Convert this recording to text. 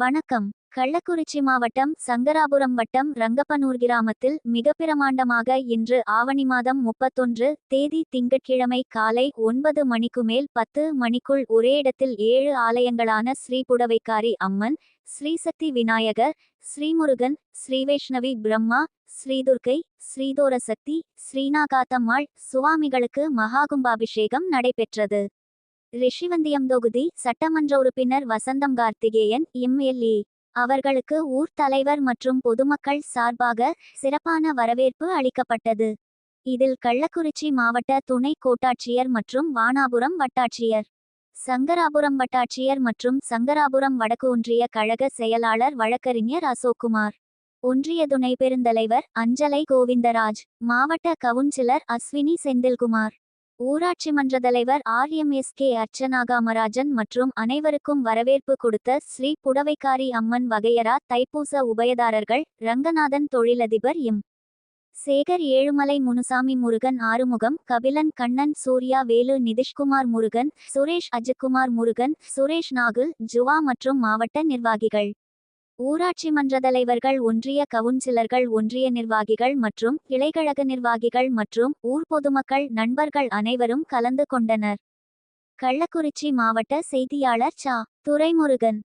வணக்கம். கள்ளக்குறிச்சி மாவட்டம் சங்கராபுரம் வட்டம் ரங்கப்பனூர் கிராமத்தில் மிக பிரமாண்டமாக இன்று ஆவணி மாதம் முப்பத்தொன்று தேதி திங்கட்கிழமை காலை ஒன்பது மணிக்கு மேல் பத்து மணிக்குள் ஒரே இடத்தில் ஏழு ஆலயங்களான ஸ்ரீ புடவைக்காரி அம்மன் ஸ்ரீசக்தி விநாயகர் ஸ்ரீமுருகன் ஸ்ரீவைஷ்ணவி பிரம்மா ஸ்ரீதுர்கை ஸ்ரீதோரசக்தி ஸ்ரீநாகாத்தம்மாள் சுவாமிகளுக்கு மகாகும்பாபிஷேகம் நடைபெற்றது. ரிஷிவந்தியம் தொகுதி சட்டமன்ற உறுப்பினர் வசந்தம் கார்த்திகேயன் எம்எல்ஏ அவர்களுக்கு ஊர் தலைவர் மற்றும் பொதுமக்கள் சார்பாக சிறப்பான வரவேற்பு அளிக்கப்பட்டது. இதில் கள்ளக்குறிச்சி மாவட்ட துணை கோட்டாட்சியர் மற்றும் வானாபுரம் வட்டாட்சியர் சங்கராபுரம் வட்டாட்சியர் மற்றும் சங்கராபுரம் வடக்கு ஒன்றிய கழக செயலாளர் வழக்கறிஞர் அசோக்குமார் ஒன்றிய துணை பெருந்தலைவர் அஞ்சலை கோவிந்தராஜ் மாவட்ட கவுன்சிலர் அஸ்வினி செந்தில்குமார் ஊராட்சி மன்ற தலைவர் R M S K Archana Kamarajan மற்றும் அனைவருக்கும் வரவேற்பு கொடுத்த ஸ்ரீ புடவைக்காரி அம்மன் வகையரா தைப்பூச உபயதாரர்கள் ரங்கநாதன் தொழிலதிபர் எம். சேகர் ஏழுமலை முனுசாமி முருகன் ஆறுமுகம் கபிலன் கண்ணன் சூர்யா வேலு நிதிஷ்குமார் முருகன் சுரேஷ் அஜித்குமார் முருகன் சுரேஷ் நாகுல் ஜுவா மற்றும் மாவட்ட நிர்வாகிகள். ஊராட்சி மன்ற தலைவர்கள் ஒன்றிய கவுன்சிலர்கள் ஒன்றிய நிர்வாகிகள் மற்றும் கிளைக்கழக நிர்வாகிகள் மற்றும் ஊர் பொதுமக்கள் நண்பர்கள் அனைவரும் கலந்து கொண்டனர். கள்ளக்குறிச்சி மாவட்ட செய்தியாளர் சா. துரைமுருகன்.